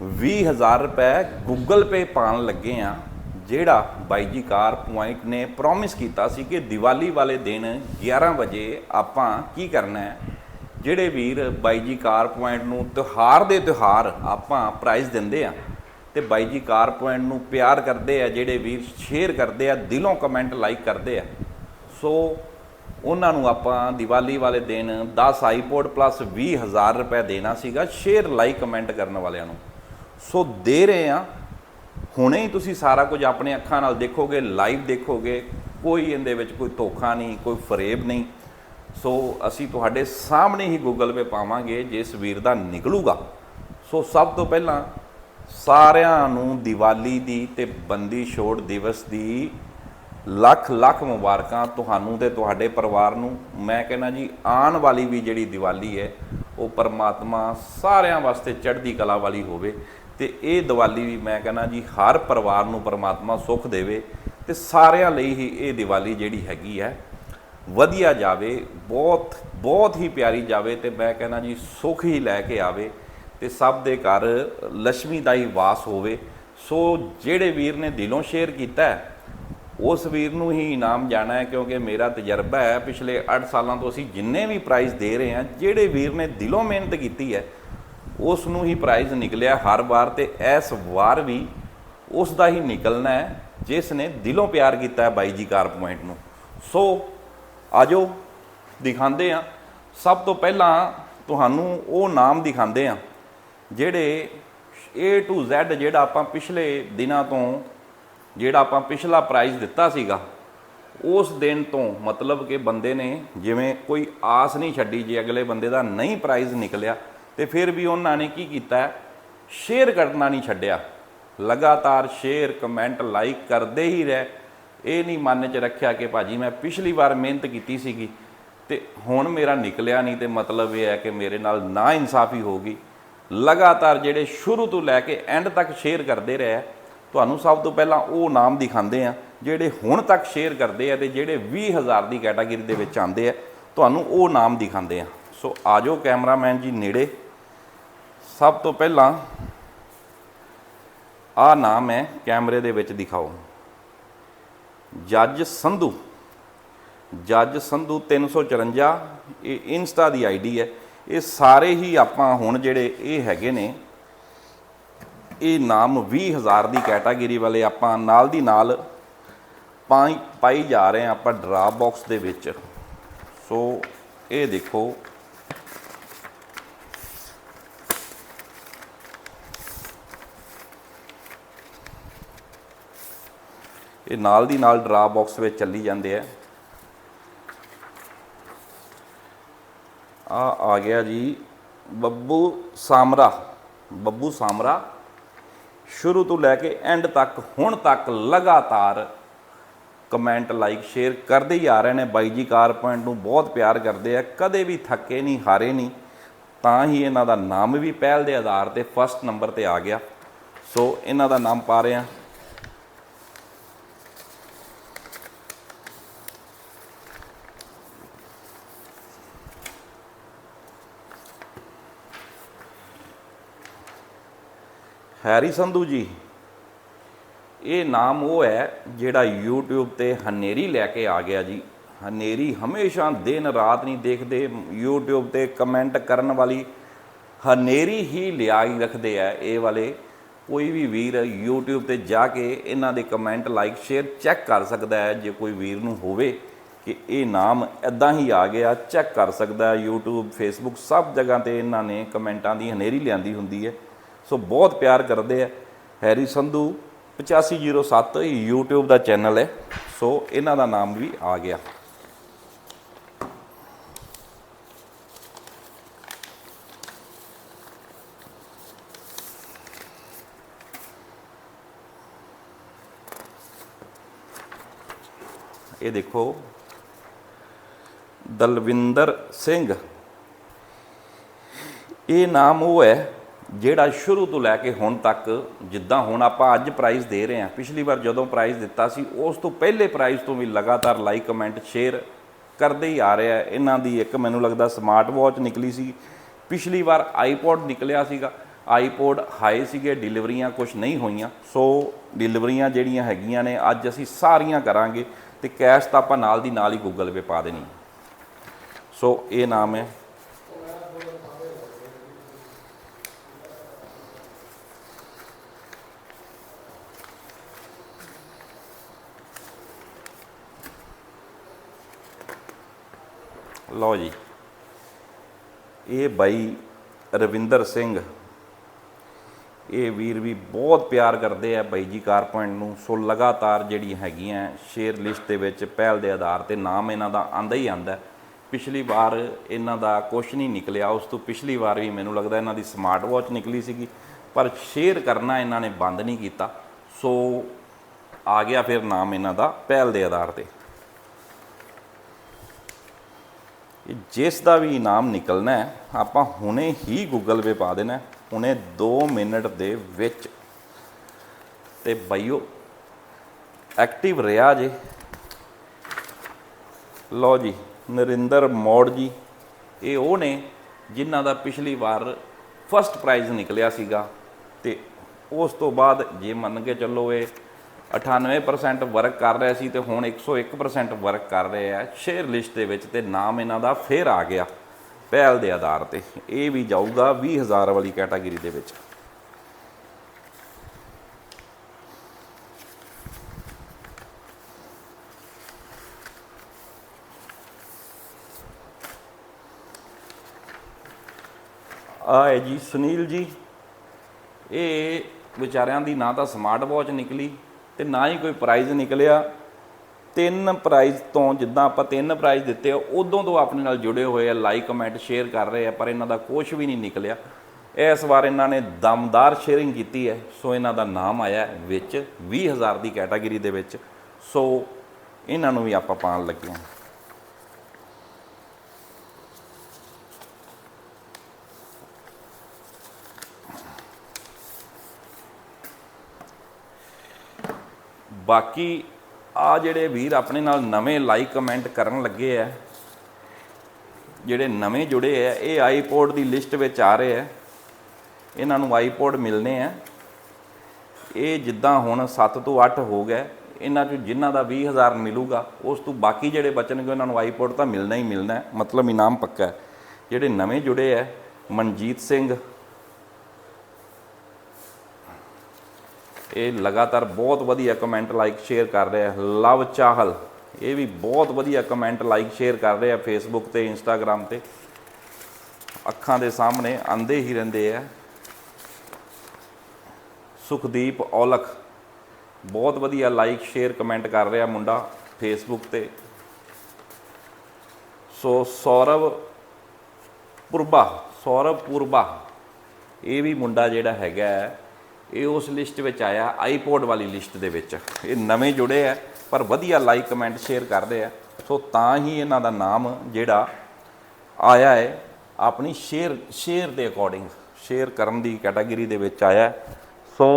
20000 ਰੁਪਏ Google Pay ਪਾਣ ਲੱਗੇ ਆ ਜਿਹੜਾ ਬਾਈ ਜੀ ਕਾਰ ਪੁਆਇੰਟ ਨੇ ਪ੍ਰੋਮਿਸ ਕੀਤਾ ਸੀ ਕਿ ਦੀਵਾਲੀ ਵਾਲੇ ਦਿਨ 11 ਵਜੇ ਆਪਾਂ ਕੀ ਕਰਨਾ ਹੈ? ਜਿਹੜੇ ਵੀਰ ਬਾਈ ਜੀ ਕਾਰ ਪੁਆਇੰਟ ਨੂੰ ਤਿਉਹਾਰ ਦੇ ਤਿਉਹਾਰ ਆਪਾਂ ਪ੍ਰਾਈਜ਼ ਦਿੰਦੇ ਆ ਤੇ ਬਾਈ ਜੀ ਕਾਰ ਪੁਆਇੰਟ ਨੂੰ ਪਿਆਰ ਕਰਦੇ ਆ, ਜਿਹੜੇ ਵੀਰ ਸ਼ੇਅਰ ਕਰਦੇ ਆ, ਦਿਲੋਂ ਕਮੈਂਟ ਲਾਈਕ ਕਰਦੇ ਆ। ਸੋ ਉਹਨਾਂ ਨੂੰ ਆਪਾਂ ਦੀਵਾਲੀ ਵਾਲੇ ਦਿਨ 10 ਆਈਪੋਡ ਪਲੱਸ 20000 ਰੁਪਏ ਦੇਣਾ ਸੀਗਾ ਸ਼ੇਅਰ ਲਾਈਕ ਕਮੈਂਟ ਕਰਨ ਵਾਲਿਆਂ ਨੂੰ। ਸੋ ਦੇ ਰਹੇ ਆ ਹੁਣੇ ਹੀ ਤੁਸੀਂ ਸਾਰਾ ਕੁਝ ਆਪਣੇ ਅੱਖਾਂ ਨਾਲ ਦੇਖੋਗੇ ਲਾਈਵ ਦੇਖੋਗੇ, ਕੋਈ ਇਹਦੇ ਵਿੱਚ ਕੋਈ ਧੋਖਾ ਨਹੀਂ, ਕੋਈ ਫਰੇਬ ਨਹੀਂ। ਸੋ ਅਸੀਂ ਤੁਹਾਡੇ ਸਾਹਮਣੇ ਹੀ ਗੂਗਲ ਪੇ ਪਾਵਾਂਗੇ, ਜਿਸ ਵੀਰ ਦਾ ਨਿਕਲੂਗਾ। ਸੋ ਸਭ ਤੋਂ ਪਹਿਲਾਂ ਸਾਰਿਆਂ ਨੂੰ ਦੀਵਾਲੀ ਦੀ ਤੇ ਬੰਦੀ ਛੋੜ ਦਿਵਸ ਦੀ ਲੱਖ ਲੱਖ ਮੁਬਾਰਕਾਂ ਤੁਹਾਨੂੰ ਤੇ ਤੁਹਾਡੇ ਪਰਿਵਾਰ ਨੂੰ। ਮੈਂ ਕਹਿੰਦਾ ਜੀ, ਆਉਣ ਵਾਲੀ ਵੀ ਜਿਹੜੀ ਦੀਵਾਲੀ ਹੈ ਉਹ ਪਰਮਾਤਮਾ ਸਾਰਿਆਂ ਵਾਸਤੇ ਚੜ੍ਹਦੀ ਕਲਾ ਵਾਲੀ ਹੋਵੇ ਤੇ ਇਹ ਦੀਵਾਲੀ ਵੀ ਮੈਂ ਕਹਿੰਦਾ ਜੀ ਹਰ ਪਰਿਵਾਰ ਨੂੰ ਪਰਮਾਤਮਾ ਸੁੱਖ ਦੇਵੇ ਤੇ ਸਾਰਿਆਂ ਲਈ ਹੀ ਇਹ ਦੀਵਾਲੀ ਜਿਹੜੀ ਹੈਗੀ ਹੈ ਵਧੀਆ ਜਾਵੇ, ਬਹੁਤ ਬਹੁਤ ਹੀ ਪਿਆਰੀ ਜਾਵੇ ਤੇ ਮੈਂ ਕਹਿੰਦਾ ਜੀ ਸੁੱਖ ਹੀ ਲੈ ਕੇ ਆਵੇ ਤੇ ਸਭ ਦੇ ਘਰ ਲక్ష్ਮੀ ਦਾ ਹੀ ਵਾਸ ਹੋਵੇ। ਸੋ ਜਿਹੜੇ ਵੀਰ ਨੇ ਦਿਲੋਂ ਸ਼ੇਅਰ ਕੀਤਾ ਉਸ ਵੀਰ ਨੂੰ ਹੀ ਇਨਾਮ ਜਾਣਾ ਹੈ ਕਿਉਂਕਿ ਮੇਰਾ ਤਜਰਬਾ ਹੈ, ਪਿਛਲੇ 8 ਸਾਲਾਂ ਤੋਂ ਅਸੀਂ ਜਿੰਨੇ ਵੀ ਪ੍ਰਾਈਜ਼ ਦੇ ਰਹੇ ਹਾਂ, ਜਿਹੜੇ ਵੀਰ ਨੇ ਦਿਲੋਂ ਮਿਹਨਤ ਕੀਤੀ ਹੈ, ਉਸ ਨੂੰ ਹੀ ਪ੍ਰਾਈਜ਼ ਨਿਕਲਿਆ ਹਰ ਵਾਰ ਤੇ ਇਸ ਵਾਰ ਵੀ ਉਸ ਦਾ ਹੀ ਨਿਕਲਣਾ ਹੈ, ਜਿਸ ਨੇ ਦਿਲੋਂ ਪਿਆਰ ਕੀਤਾ ਹੈ ਬਾਈ ਜੀ ਕਾਰ ਨੂੰ। ਸੋ ਆਜੋ, ਦਿਖਾਉਂਦੇ ਆ ਸਭ ਤੋਂ ਪਹਿਲਾਂ ਤੁਹਾਨੂੰ ਉਹ ਨਾਮ ਦਿਖਾਉਂਦੇ ਆ ਜਿਹੜੇ A to Z ਜਿਹੜਾ ਆਪਾਂ ਪਿਛਲੇ ਦਿਨਾਂ ਤੋਂ ਜਿਹੜਾ ਆਪਾਂ ਪਿਛਲਾ ਪ੍ਰਾਈਜ਼ ਦਿੱਤਾ ਸੀਗਾ, ਉਸ ਦਿਨ ਤੋਂ ਮਤਲਬ ਕਿ ਬੰਦੇ ਨੇ ਜਿਵੇਂ ਕੋਈ ਆਸ ਨਹੀਂ ਛੱਡੀ ਜੇ ਅਗਲੇ ਬੰਦੇ ਦਾ ਨਹੀਂ ਪ੍ਰਾਈਜ਼ ਨਿਕਲਿਆ, ਤੇ ਫਿਰ ਵੀ ਉਹਨਾਂ ਨੇ ਕੀ ਕੀਤਾ? ਸ਼ੇਅਰ ਕਰਨਾ ਨਹੀਂ ਛੱਡਿਆ। ਲਗਾਤਾਰ ਸ਼ੇਅਰ ਕਮੈਂਟ ਲਾਈਕ ਕਰਦੇ ਹੀ ਰਹੇ। ਇਹ ਨਹੀਂ ਮਨ 'ਚ ਰੱਖਿਆ ਕਿ ਭਾਜੀ ਮੈਂ ਪਿਛਲੀ ਵਾਰ ਮਿਹਨਤ ਕੀਤੀ ਸੀਗੀ, ਤੇ ਹੁਣ ਮੇਰਾ ਨਿਕਲਿਆ ਨਹੀਂ, ਤੇ ਮਤਲਬ ਇਹ ਹੈ ਕਿ ਮੇਰੇ ਨਾਲ ਨਾ ਇਨਸਾਫੀ ਹੋਗੀ ਲਗਾਤਾਰ ਜਿਹੜੇ ਸ਼ੁਰੂ ਤੋਂ ਲੈ ਕੇ ਐਂਡ ਤੱਕ ਸ਼ੇਅਰ ਕਰਦੇ ਰਹੇ ਤੁਹਾਨੂੰ ਸਭ ਤੋਂ ਪਹਿਲਾਂ ਉਹ ਨਾਮ ਦਿਖਾਉਂਦੇ ਆ, ਜਿਹੜੇ ਹੁਣ ਤੱਕ ਸ਼ੇਅਰ ਕਰਦੇ ਆ ਤੇ ਜਿਹੜੇ 20000 ਦੀ ਕੈਟਾਗਰੀ ਦੇ ਵਿੱਚ ਆਉਂਦੇ ਆ, ਤੁਹਾਨੂੰ ਉਹ ਨਾਮ ਦਿਖਾਉਂਦੇ ਆ। ਸੋ ਆਜੋ ਕੈਮਰਾਮੈਨ ਜੀ ਨੇੜੇ। ਸਭ ਤੋਂ ਪਹਿਲਾਂ ਆ ਨਾਮ ਹੈ, ਕੈਮਰੇ ਦੇ ਵਿੱਚ ਦਿਖਾਓ। ਜੱਜ ਸੰਧੂ। ਜੱਜ ਸੰਧੂ 354 ਇਹ ਇੰਸਟਾ ਦੀ ਆਈਡੀ ਹੈ। ਇਹ ਸਾਰੇ ਹੀ ਆਪਾਂ ਹੁਣ ਜਿਹੜੇ ਇਹ ਹੈਗੇ ਨੇ ਇਹ ਨਾਮ 20000 ਦੀ ਕੈਟਾਗਰੀ ਵਾਲੇ ਆਪਾਂ ਨਾਲ ਦੀ ਨਾਲ ਪਾਈ ਪਾਈ ਜਾ ਰਹੇ ਹਾਂ ਆਪਾਂ ਡਰਾਪ ਬਾਕਸ ਦੇ ਵਿੱਚ। ਸੋ ਇਹ ਦੇਖੋ। ਇਹ ਨਾਲ ਦੀ ਨਾਲ ਡਰਾਪ ਬਾਕਸ ਵਿੱਚ ਚੱਲੀ ਜਾਂਦੇ ਆ। ਆ ਆ ਗਿਆ ਜੀ ਬੱਬੂ ਸਾਮਰਾ। ਬੱਬੂ ਸਾਮਰਾ ਸ਼ੁਰੂ ਤੋਂ ਲੈ ਕੇ ਐਂਡ ਤੱਕ, ਹੁਣ ਤੱਕ ਲਗਾਤਾਰ ਕਮੈਂਟ ਲਾਈਕ ਸ਼ੇਅਰ ਕਰਦੇ ਹੀ ਆ ਰਹੇ ਨੇ। ਬਾਈ ਜੀ ਕਾਰਪੈਂਟ ਨੂੰ ਬਹੁਤ ਪਿਆਰ ਕਰਦੇ ਆ। ਕਦੇ ਵੀ ਥੱਕੇ ਨਹੀਂ, ਹਾਰੇ ਨਹੀਂ। ਤਾਂ ਹੀ ਇਹਨਾਂ ਦਾ ਨਾਮ ਵੀ ਪਹਿਲ ਦੇ ਆਧਾਰ ਤੇ ਫਸਟ ਨੰਬਰ ਤੇ ਆ ਗਿਆ। ਸੋ ਇਹਨਾਂ ਦਾ ਨਾਮ ਪਾ ਰਹੇ ਆ ਹੈਰੀ ਸੰਧੂ ਜੀ, ਇਹ ਨਾਮ ਉਹ ਹੈ ਜਿਹੜਾ YouTube ਤੇ ਹਨੇਰੀ ਲੈ ਕੇ ਆ ਗਿਆ ਜੀ। ਹਨੇਰੀ ਹਮੇਸ਼ਾ ਦਿਨ ਰਾਤ ਨਹੀਂ ਦੇਖਦੇ, YouTube ਤੇ ਕਮੈਂਟ ਕਰਨ ਵਾਲੀ ਹਨੇਰੀ ਹੀ ਲਿਆਈ ਰੱਖਦੇ ਆ ਇਹ ਵਾਲੇ। ਕੋਈ ਵੀ ਵੀਰ YouTube ਤੇ ਜਾ ਕੇ ਇਹਨਾਂ ਦੇ ਕਮੈਂਟ ਲਾਈਕ ਸ਼ੇਅਰ ਚੈੱਕ ਕਰ ਸਕਦਾ ਹੈ। ਜੇ ਕੋਈ ਵੀਰ ਨੂੰ ਹੋਵੇ ਕਿ ਇਹ ਨਾਮ ਐਦਾਂ ਹੀ ਆ ਗਿਆ ਚੈੱਕ ਕਰ ਸਕਦਾ ਹੈ। YouTube, Facebook ਸਭ ਜਗ੍ਹਾ ਤੇ ਇਹਨਾਂ ਨੇ ਕਮੈਂਟਾਂ ਦੀ ਹਨੇਰੀ ਲਿਆਂਦੀ ਹੁੰਦੀ ਹੈ। ਸੋ ਬਹੁਤ ਪਿਆਰ ਕਰਦੇ ਆ। ਹੈਰੀ ਸੰਧੂ 8507 YouTube ਦਾ ਚੈਨਲ ਹੈ। ਸੋ ਇਹਨਾਂ ਦਾ ਨਾਮ ਵੀ ਆ ਗਿਆ। ਇਹ ਦੇਖੋ। ਦਲਵਿੰਦਰ ਸਿੰਘ। ਇਹ ਨਾਮ ਉਹ ਹੈ ਜਿਹੜਾ ਸ਼ੁਰੂ ਤੋਂ ਲੈ ਕੇ ਹੁਣ ਤੱਕ, ਜਿੱਦਾਂ ਹੁਣ ਆਪਾਂ ਅੱਜ ਪ੍ਰਾਈਜ਼ ਦੇ ਰਹੇ ਹਾਂ, ਪਿਛਲੀ ਵਾਰ ਜਦੋਂ ਪ੍ਰਾਈਜ਼ ਦਿੱਤਾ ਸੀ, ਉਸ ਤੋਂ ਪਹਿਲੇ ਪ੍ਰਾਈਜ਼ ਤੋਂ ਵੀ ਲਗਾਤਾਰ ਲਾਈਕ ਕਮੈਂਟ ਸ਼ੇਅਰ ਕਰਦੇ ਹੀ ਆ ਰਿਹਾ ਇਹਨਾਂ ਦੀ ਇੱਕ ਮੈਨੂੰ ਲੱਗਦਾ ਸਮਾਰਟ ਵਾਚ ਨਿਕਲੀ ਸੀ। ਪਿਛਲੀ ਵਾਰ ਆਈਪੋਡ ਨਿਕਲਿਆ ਸੀਗਾ। ਆਈਪੋਡ ਹਾਈ ਸੀਗੇ ਡਿਲੀਵਰੀਆਂ ਕੁਝ ਨਹੀਂ ਹੋਈਆਂ। ਸੋ ਡਿਲੀਵਰੀਆਂ ਜਿਹੜੀਆਂ ਹੈਗੀਆਂ ਨੇ, ਅੱਜ ਅਸੀਂ ਸਾਰੀਆਂ ਕਰਾਂਗੇ ਤੇ ਕੈਸ਼ ਤਾਂ ਆਪਾਂ ਨਾਲ ਦੀ ਨਾਲ ਹੀ ਗੂਗਲ ਪੇ ਪਾ ਦੇਣੀ। ਸੋ ਇਹ ਨਾਮ ਹੈ। ਲਓ ਜੀ। ਇਹ ਬਾਈ ਰਵਿੰਦਰ ਸਿੰਘ। ਇਹ ਵੀਰ ਵੀ ਬਹੁਤ ਪਿਆਰ ਕਰਦੇ ਆ ਬਾਈ ਜੀ ਕਾਰ ਨੂੰ। ਸੋ ਲਗਾਤਾਰ ਜਿਹੜੀ ਹੈਗੀਆਂ ਸ਼ੇਅਰ ਲਿਸਟ ਦੇ ਵਿੱਚ ਪਹਿਲ ਦੇ ਆਧਾਰ ਤੇ ਨਾਮ ਇਹਨਾਂ ਦਾ ਆਂਦਾ ਹੀ ਆਂਦਾ ਪਿਛਲੀ ਵਾਰ ਇਹਨਾਂ ਦਾ ਕੁਝ ਨਹੀਂ ਨਿਕਲਿਆ। ਉਸ ਤੋਂ ਪਿਛਲੀ ਵਾਰ ਵੀ ਮੈਨੂੰ ਲੱਗਦਾ ਇਹਨਾਂ ਦੀ ਸਮਾਰਟ ਵਾਚ ਨਿਕਲੀ ਸੀਗੀ। ਪਰ ਸ਼ੇਅਰ ਕਰਨਾ ਇਹਨਾਂ ਨੇ ਬੰਦ ਨਹੀਂ ਕੀਤਾ। ਸੋ ਆ ਗਿਆ ਫਿਰ ਨਾਮ ਇਹਨਾਂ ਦਾ ਪਹਿਲ ਦੇ ਆਧਾਰ ਤੇ। ਇਹ ਜਿਸ ਦਾ ਵੀ ਇਨਾਮ ਨਿਕਲਣਾ ਹੈ, ਆਪਾਂ ਹੁਣੇ ਹੀ ਗੂਗਲ ਪੇ ਪਾ ਦੇਣਾ ਹੁਣੇ 2 ਮਿੰਟ ਦੇ ਵਿੱਚ। ਤੇ ਬਾਈਓ ਐਕਟਿਵ ਰਿਹਾ ਜੇ। ਲਓ ਜੀ, ਨਰਿੰਦਰ ਮੋੜ ਜੀ, ਇਹ ਉਹ ਨੇ ਜਿਨ੍ਹਾਂ ਦਾ ਪਿਛਲੀ ਵਾਰ ਫਸਟ ਪ੍ਰਾਈਜ਼ ਨਿਕਲਿਆ ਸੀਗਾ। ਤੇ ਉਸ ਤੋਂ ਬਾਅਦ ਜੇ ਮੰਨ ਕੇ ਚੱਲੋ ਇਹ 98% ਵਰਕ ਕਰ ਰਿਹਾ ਸੀ ਤੇ ਹੁਣ 101% ਵਰਕ ਕਰ ਰਹੇ ਆ। ਸ਼ੇਅਰ ਲਿਸਟ ਦੇ ਵਿੱਚ ਤੇ ਨਾਮ ਇਹਨਾਂ ਦਾ ਫੇਰ ਆ ਗਿਆ ਪਹਿਲ ਦੇ ਆਧਾਰ ਤੇ। ਇਹ ਵੀ ਜਾਊਗਾ 20000 ਵਾਲੀ ਕੈਟਾਗਰੀ ਦੇ ਵਿੱਚ। ਆ ਹੈ ਜੀ ਸੁਨੀਲ ਜੀ। ਇਹ ਵਿਚਾਰਿਆਂ ਦੀ ਨਾ ਤਾਂ ਸਮਾਰਟ ਵਾਚ ਨਿਕਲੀ ਤੇ ਨਾ ਹੀ ਕੋਈ ਪ੍ਰਾਈਜ਼ ਨਿਕਲਿਆ। ਤਿੰਨ ਪ੍ਰਾਈਜ਼ ਤੋਂ ਜਿੱਦਾਂ ਆਪਾਂ ਤਿੰਨ ਪ੍ਰਾਈਜ਼ ਦਿੱਤੇ ਆ ਉਦੋਂ ਤੋਂ ਆਪਣੇ ਨਾਲ ਜੁੜੇ ਹੋਏ ਆ ਲਾਈਕ ਕਮੈਂਟ ਸ਼ੇਅਰ ਕਰ ਰਹੇ ਆ, ਪਰ ਇਹਨਾਂ ਦਾ ਕੁਝ ਵੀ ਨਹੀਂ ਨਿਕਲਿਆ। ਇਸ ਵਾਰ ਇਹਨਾਂ ਨੇ ਦਮਦਾਰ ਸ਼ੇਅਰਿੰਗ ਕੀਤੀ ਹੈ, ਸੋ ਇਹਨਾਂ ਦਾ ਨਾਮ ਆਇਆ ਹੈ ਵਿੱਚ 20000 ਦੀ ਕੈਟਾਗਰੀ ਦੇ ਵਿੱਚ। ਸੋ ਇਹਨਾਂ ਨੂੰ ਵੀ ਆਪਾਂ ਪਾਣ ਲੱਗੇ ਹਾਂ। ਬਾਕੀ ਆ ਜਿਹੜੇ ਵੀਰ ਆਪਣੇ ਨਾਲ ਨਵੇਂ ਲਾਈਕ ਕਮੈਂਟ ਕਰਨ ਲੱਗੇ ਆ, ਜਿਹੜੇ ਨਵੇਂ ਜੁੜੇ ਆ, ਇਹ ਆਈਪੋਡ ਦੀ ਲਿਸਟ ਵਿੱਚ ਆ ਰਹੇ ਆ। ਇਹਨਾਂ ਨੂੰ ਆਈਪੋਡ ਮਿਲਨੇ ਆ। ਇਹ ਜਿੱਦਾਂ ਹੁਣ 7 ਤੋਂ 8 ਹੋ ਗਏ, ਇਹਨਾਂ ਚੋਂ ਜਿਨ੍ਹਾਂ ਦਾ 20000 ਮਿਲੂਗਾ, ਉਸ ਤੋਂ ਬਾਕੀ ਜਿਹੜੇ ਬਚਣਗੇ, ਉਹਨਾਂ ਨੂੰ ਆਈਪੋਡ ਤਾਂ ਮਿਲਣਾ ਹੀ ਮਿਲਣਾ ਮਤਲਬ ਇਨਾਮ ਪੱਕਾ ਹੈ। ਜਿਹੜੇ ਨਵੇਂ ਜੁੜੇ ਆ, ਮਨਜੀਤ ਸਿੰਘ ਇਹ ਲਗਾਤਾਰ ਬਹੁਤ ਵਧੀਆ ਕਮੈਂਟ ਲਾਈਕ ਸ਼ੇਅਰ ਕਰ ਰਿਹਾ ਲਵ ਚਾਹਲ ਇਹ ਵੀ ਬਹੁਤ ਵਧੀਆ ਕਮੈਂਟ ਲਾਈਕ ਸ਼ੇਅਰ ਕਰ ਰਿਹਾ ਫੇਸਬੁੱਕ ਤੇ ਇੰਸਟਾਗ੍ਰam ਤੇ। ਅੱਖਾਂ ਦੇ ਸਾਹਮਣੇ ਆਂਦੇ ਹੀ ਰਹਿੰਦੇ ਆ। ਸੁਖਦੀਪ ਔਲਖ ਬਹੁਤ ਵਧੀਆ ਲਾਈਕ ਸ਼ੇਅਰ ਕਮੈਂਟ ਕਰ ਰਿਹਾ ਮੁੰਡਾ ਫੇਸਬੁੱਕ ਤੇ। ਸੋ ਸੌਰਵ ਪੁਰਬਾ ਸੌਰਵ ਪੁਰਬਾ ਇਹ ਵੀ ਮੁੰਡਾ ਜਿਹੜਾ ਹੈਗਾ ਹੈ, ਇਹ ਉਸ ਲਿਸਟ ਵਿੱਚ ਆਇਆ ਆਈਪੋਡ ਵਾਲੀ ਲਿਸਟ ਦੇ ਵਿੱਚ। ਇਹ ਨਵੇਂ ਜੁੜੇ ਆ, ਪਰ ਵਧੀਆ ਲਾਈਕ ਕਮੈਂਟ ਸ਼ੇਅਰ ਕਰਦੇ ਆ। ਸੋ ਤਾਂ ਹੀ ਇਹਨਾਂ ਦਾ ਨਾਮ ਜਿਹੜਾ ਆਇਆ ਹੈ, ਆਪਣੀ ਸ਼ੇਅਰ ਸ਼ੇਅਰ ਦੇ ਅਕੋਰਡਿੰਗ ਸ਼ੇਅਰ ਕਰਨ ਦੀ ਕੈਟਾਗਰੀ ਦੇ ਵਿੱਚ ਆਇਆ ਸੋ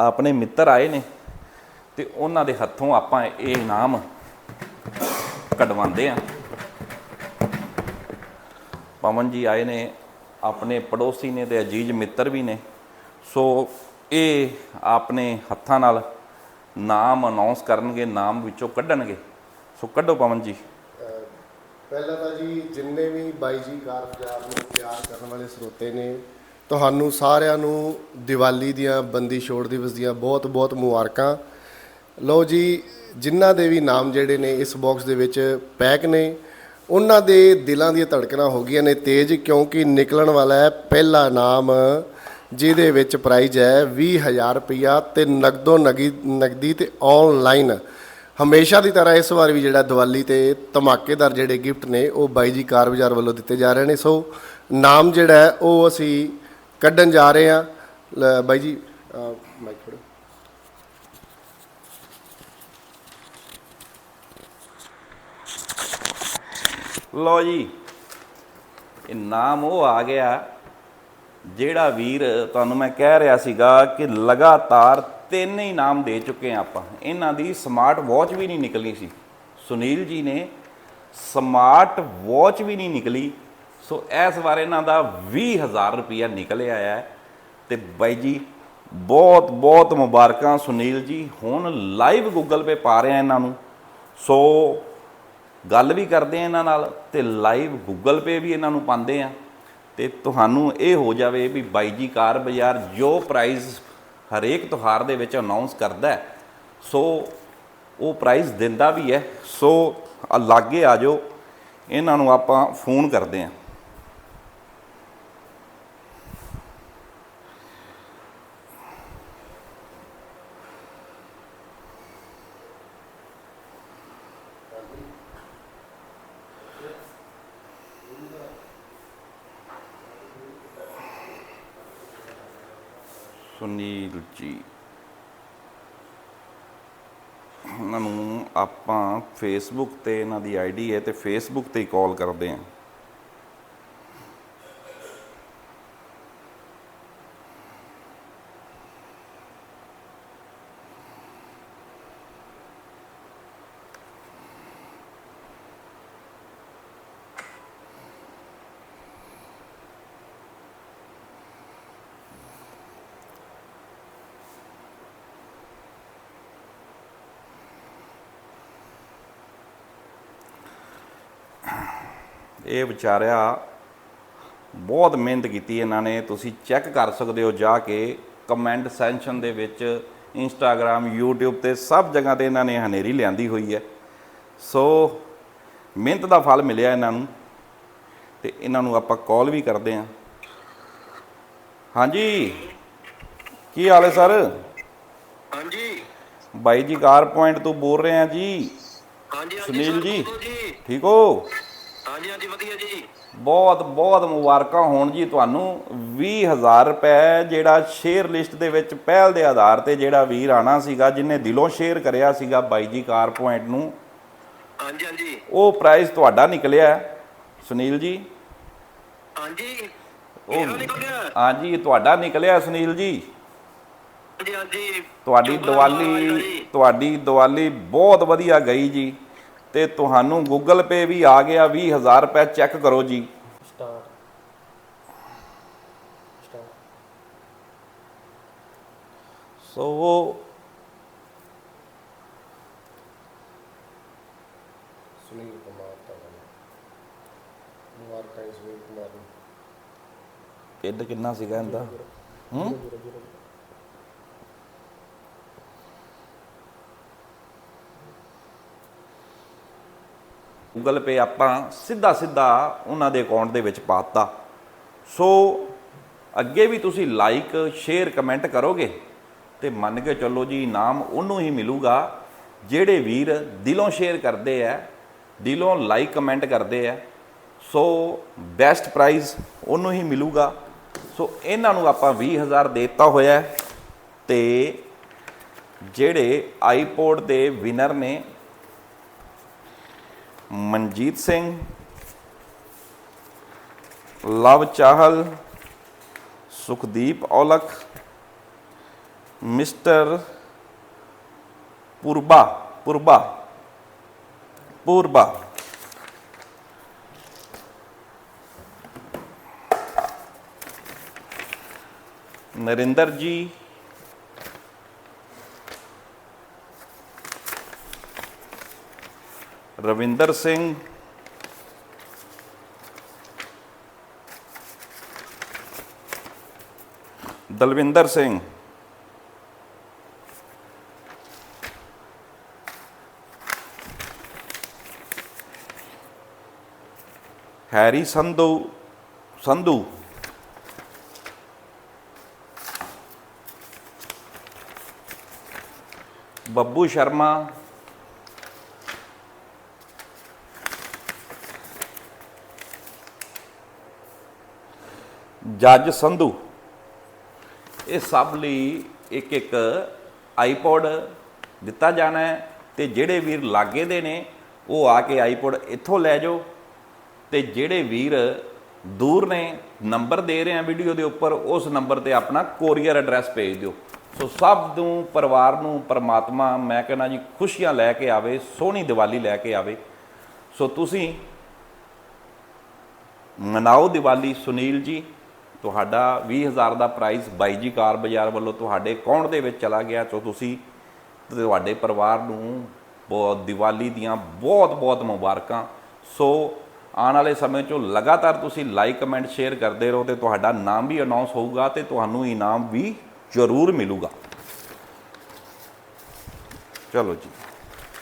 ਆਪਣੇ ਮਿੱਤਰ ਆਏ ਨੇ, ਤੇ ਉਹਨਾਂ ਦੇ ਹੱਥੋਂ ਆਪਾਂ ਇਹ ਇਨਾਮ ਕਢਵਾਉਂਦੇ ਆ ਪਵਨ ਜੀ ਆਏ ਨੇ ਆਪਣੇ ਪੜੋਸੀ ਨੇ ਤੇ ਅਜੀਜ਼ ਮਿੱਤਰ ਵੀ ਨੇ। ਸੋ ਇਹ ਆਪਣੇ ਹੱਥਾਂ ਨਾਲ ਨਾਮ ਅਨਾਉਂਸ ਕਰਨਗੇ, ਨਾਮ ਵਿੱਚੋਂ ਕੱਢਣਗੇ। ਸੋ ਕੱਢੋ ਪਵਨ ਜੀ। ਪਹਿਲਾਂ ਤਾਂ ਜੀ ਜਿੰਨੇ ਵੀ ਬਾਈ ਜੀ ਕਾਰ ਨੂੰ ਪਿਆਰ ਕਰਨ ਵਾਲੇ ਸਰੋਤੇ ਨੇ, ਤੁਹਾਨੂੰ ਸਾਰਿਆਂ ਨੂੰ ਦੀਵਾਲੀ ਦੀਆਂ ਬੰਦੀ ਛੋੜ ਦਿਵਸ ਦੀਆਂ ਬਹੁਤ-ਬਹੁਤ ਮੁਬਾਰਕਾਂ। ਲਓ ਜੀ, ਜਿਨ੍ਹਾਂ ਦੇ ਵੀ ਨਾਮ ਜਿਹੜੇ ਨੇ ਇਸ ਬਾਕਸ ਦੇ ਵਿੱਚ ਪੈਕ ਨੇ ਉਹਨਾਂ ਦੇ ਦਿਲਾਂ ਦੀਆਂ ਧੜਕਣਾਂ ਹੋ ਗਈਆਂ ਨੇ ਤੇਜ਼, ਕਿਉਂਕਿ ਨਿਕਲਣ ਵਾਲਾ ਹੈ ਪਹਿਲਾ ਨਾਮ, ਜਿਹਦੇ ਵਿੱਚ ਪ੍ਰਾਈਜ਼ ਹੈ 20000 ਰੁਪਇਆ ਤੇ ਨਗਦੋ ਨਗੀ, ਨਗਦੀ ਤੇ ਆਨਲਾਈਨ ਹਮੇਸ਼ਾ ਦੀ ਤਰ੍ਹਾਂ ਇਸ ਵਾਰ ਵੀ ਜਿਹੜਾ ਦੀਵਾਲੀ ਤੇ ਧਮਾਕੇਦਾਰ ਜਿਹੜੇ ਗਿਫਟ ਨੇ, ਉਹ ਬਾਈ ਜੀ ਕਾਰ ਬਾਜ਼ਾਰ ਵੱਲੋਂ ਦਿੱਤੇ ਜਾ ਰਹੇ ਨੇ। ਸੋ ਨਾਮ ਜਿਹੜਾ ਉਹ ਅਸੀਂ ਕੱਢਣ ਜਾ ਰਹੇ ਹਾਂ। ਬਾਈ ਜੀ ਲਓ ਜੀ, ਇਹ ਨਾਮ ਉਹ ਆ ਗਿਆ ਜਿਹੜਾ ਵੀਰ ਤੁਹਾਨੂੰ ਮੈਂ ਕਹਿ ਰਿਹਾ ਸੀਗਾ ਕਿ ਲਗਾਤਾਰ ਤਿੰਨ ਹੀ ਨਾਮ ਦੇ ਚੁੱਕੇ ਆ ਆਪਾਂ। ਇਹਨਾਂ ਦੀ ਸਮਾਰਟ ਵਾਚ ਵੀ ਨਹੀਂ ਨਿਕਲਣੀ ਸੀ। ਸੁਨੀਲ ਜੀ ਨੇ ਸਮਾਰਟ ਵਾਚ ਵੀ ਨਹੀਂ ਨਿਕਲੀ। ਸੋ ਇਸ ਵਾਰ ਇਹਨਾਂ ਦਾ 20000 ਰੁਪਇਆ ਨਿਕਲਿਆ ਹੈ। ਤੇ ਬਾਈ ਜੀ ਬਹੁਤ ਬਹੁਤ ਮੁਬਾਰਕਾਂ ਸੁਨੀਲ ਜੀ। ਹੁਣ ਲਾਈਵ ਗੂਗਲ ਪੇ ਪਾ ਰਹੇ ਆ ਇਹਨਾਂ ਨੂੰ। ਸੋ ਗੱਲ ਵੀ ਕਰਦੇ ਆ ਇਹਨਾਂ ਨਾਲ ਤੇ ਲਾਈਵ ਗੂਗਲ ਪੇ ਵੀ ਇਹਨਾਂ ਨੂੰ ਪਾਉਂਦੇ ਆ। ਤੇ ਤੁਹਾਨੂੰ ਇਹ ਹੋ ਜਾਵੇ ਵੀ ਬਾਈ ਜੀ ਕਾਰ ਬਾਜ਼ਾਰ ਜੋ ਪ੍ਰਾਈਸ ਹਰੇਕ ਤਿਉਹਾਰ ਦੇ ਵਿੱਚ ਅਨਾਉਂਸ ਕਰਦਾ ਸੋ ਉਹ ਪ੍ਰਾਈਸ ਦਿੰਦਾ ਵੀ ਹੈ, ਸੋ ਲਾਗੇ ਆ ਜਾਓ, ਇਹਨਾਂ ਨੂੰ ਆਪਾਂ ਫੋਨ ਕਰਦੇ ਹਾਂ ਸੁਨੀਲ ਜੀ ਉਹਨਾਂ ਨੂੰ ਆਪਾਂ ਫੇਸਬੁੱਕ ਤੇ ਇਹਨਾਂ ਦੀ ਆਈਡੀ ਹੈ ਤੇ ਫੇਸਬੁੱਕ ਤੇ ਹੀ ਕਾਲ ਕਰਦੇ ਹਾਂ ਇਹ ਵਿਚਾਰਿਆ ਬਹੁਤ ਮਿਹਨਤ ਕੀਤੀ ਇਹਨਾਂ ਨੇ। ਤੁਸੀਂ ਚੈੱਕ ਕਰ ਸਕਦੇ ਹੋ ਜਾ ਕੇ ਕਮੈਂਟ ਸੈਕਸ਼ਨ ਦੇ ਵਿੱਚ ਇੰਸਟਾਗ੍ਰam YouTube ਤੇ ਸਭ ਜਗ੍ਹਾ ਤੇ ਇਹਨਾਂ ਨੇ ਹਨੇਰੀ ਲਿਆਂਦੀ ਹੋਈ ਹੈ। ਸੋ ਮਿਹਨਤ ਦਾ ਫਲ ਮਿਲਿਆ ਇਹਨਾਂ ਨੂੰ ਤੇ ਇਹਨਾਂ ਨੂੰ ਆਪਾਂ ਕਾਲ ਵੀ ਕਰਦੇ ਹਾਂ। ਹਾਂਜੀ ਕੀ ਹਾਲ ਹੈ ਸਰ? ਹਾਂਜੀ। ਬਾਈ ਜੀ ਕਾਰ ਪੁਆਇੰਟ ਤੋਂ ਬੋਲ ਰਹੇ ਹਾਂ ਜੀ। ਹਾਂਜੀ ਸੁਨੀਲ ਜੀ। ਠੀਕ ਹੋ? ਹਾਂਜੀ ਹਾਂਜੀ ਵਧੀਆ ਜੀ। ਬਹੁਤ ਬਹੁਤ ਮੁਬਾਰਕਾਂ ਹੋਣ ਜੀ ਤੁਹਾਨੂੰ। 20000 ਰੁਪਏ ਜਿਹੜਾ ਸ਼ੇਅਰ ਲਿਸਟ ਦੇ ਵਿੱਚ ਪਹਿਲ ਦੇ ਆਧਾਰ ਤੇ ਜਿਹੜਾ ਵੀਰ ਆਣਾ ਸੀਗਾ ਜਿਨੇ ਦਿਲੋਂ ਸ਼ੇਅਰ ਕਰਿਆ ਸੀਗਾ ਬਾਈ ਜੀ ਕਾਰ ਪੁਆਇੰਟ ਨੂੰ ਹਾਂਜੀ ਹਾਂਜੀ। ਉਹ ਪ੍ਰਾਈਜ਼ ਤੁਹਾਡਾ ਨਿਕਲਿਆ ਸੁਨੀਲ ਜੀ। ਹਾਂਜੀ। ਉਹ- ਹਾਂਜੀ ਤੁਹਾਡਾ ਨਿਕਲਿਆ ਸੁਨੀਲ ਜੀ। ਹਾਂਜੀ ਹਾਂਜੀ। ਤੁਹਾਡੀ ਦੀਵਾਲੀ। ਤੁਹਾਡੀ ਦੀਵਾਲੀ ਬਹੁਤ ਵਧੀਆ ਗਈ ਜੀ। ਤੇ ਤੁਹਾਨੂੰ ਗੂਗਲ ਪੇ ਵੀ ਆ ਗਿਆ 20000 ਰੁਪਏ ਚੈੱਕ ਕਰੋ ਜੀ। ਸੋ ਸੁਨੀਲ ਕੁਮਾਰ ਤਾਂ ਮੁਬਾਰਕਾਂ ਜੀ ਸੁਨੀਲ ਕੁਮਾਰ ਨੂੰ। ਕਿੰਨਾ ਸੀਗਾ ਇਹਦਾ? ਹੂੰ ਗੂਗਲ ਪੇ ਆਪਾਂ ਸਿੱਧਾ ਸਿੱਧਾ ਉਹਨਾਂ ਦੇ ਅਕਾਊਂਟ ਦੇ ਵਿੱਚ ਪਾਤਾ ਸੋ ਅੱਗੇ ਵੀ ਤੁਸੀਂ ਲਾਈਕ, ਸ਼ੇਅਰ, ਕਮੈਂਟ ਕਰੋਗੇ ਤੇ ਮੰਨ ਕੇ ਚੱਲੋ ਜੀ ਇਨਾਮ ਉਹਨੂੰ ਹੀ ਮਿਲੂਗਾ ਜਿਹੜੇ ਵੀਰ ਦਿਲੋਂ ਸ਼ੇਅਰ ਕਰਦੇ ਆ, ਦਿਲੋਂ ਲਾਈਕ, ਕਮੈਂਟ ਕਰਦੇ ਆ। ਸੋ ਬੈਸਟ ਪ੍ਰਾਈਜ਼ ਉਹਨੂੰ ਹੀ ਮਿਲੂਗਾ। ਸੋ ਇਹਨਾਂ ਨੂੰ ਆਪਾਂ 20000 ਦੇਤਾ ਹੋਇਆ ਹੈ ਤੇ ਜਿਹੜੇ ਆਈਪੋਡ ਦੇ ਵਿਨਰ ਨੇ Manjit Singh Love Chahal Sukhdeep Aulakh mister Purba Purba Purba Narinder ji Ravinder Singh Dalvinder Singh Harry Sandhu Sandhu Babbu Sharma ਜੱਜ ਸੰਧੂ। ਇਹ ਸਭ ਲਈ ਇੱਕ ਇੱਕ ਆਈਪੋਡ ਦਿੱਤਾ ਜਾਣਾ ਹੈ ਤੇ ਜਿਹੜੇ ਵੀਰ ਲਾਗੇ ਦੇ ਨੇ, ਉਹ ਆ ਕੇ ਆਈਪੋਡ ਇੱਥੋਂ ਲੈ ਜਾਓ ਤੇ ਜਿਹੜੇ ਵੀਰ ਦੂਰ ਨੇ, ਨੰਬਰ ਦੇ ਰਹੇ ਆ ਵੀਡੀਓ ਦੇ ਉੱਪਰ, ਉਸ ਨੰਬਰ ਤੇ ਆਪਣਾ ਕੋਰੀਅਰ ਐਡਰੈਸ ਭੇਜ ਦਿਓ। ਸੋ ਸਭ ਨੂੰ, ਪਰਿਵਾਰ ਨੂੰ, ਪਰਮਾਤਮਾ, ਮੈਂ ਕਹਿੰਦਾ ਜੀ, ਖੁਸ਼ੀਆਂ ਲੈ ਕੇ ਆਵੇ, ਸੋਹਣੀ ਦੀਵਾਲੀ ਲੈ ਕੇ ਆਵੇ। ਸੋ ਤੁਸੀਂ ਮਨਾਓ ਦੀਵਾਲੀ ਸੁਨੀਲ ਜੀ। ਤੁਹਾਡਾ 20000 ਦਾ ਪ੍ਰਾਈਜ਼ ਬਾਈ ਜੀ ਕਾਰ ਬਾਜ਼ਾਰ ਵੱਲੋਂ ਤੁਹਾਡੇ ਅਕਾਊਂਟ ਦੇ ਵਿੱਚ ਚਲਾ ਗਿਆ ਸੋ ਤੁਸੀਂ ਤੁਹਾਡੇ ਪਰਿਵਾਰ ਨੂੰ ਬਹੁਤ ਦੀਵਾਲੀ ਦੀਆਂ ਬਹੁਤ ਬਹੁਤ ਮੁਬਾਰਕਾਂ। ਸੋ ਆਉਣ ਵਾਲੇ ਸਮੇਂ 'ਚੋਂ ਲਗਾਤਾਰ ਤੁਸੀਂ ਲਾਈਕ ਕਮੈਂਟ ਸ਼ੇਅਰ ਕਰਦੇ ਰਹੋ ਤੇ ਤੁਹਾਡਾ ਨਾਮ ਵੀ ਅਨਾਉਂਸ ਹੋਊਗਾ ਤੇ ਤੁਹਾਨੂੰ ਇਨਾਮ ਵੀ ਜ਼ਰੂਰ ਮਿਲੂਗਾ। ਚਲੋ ਜੀ।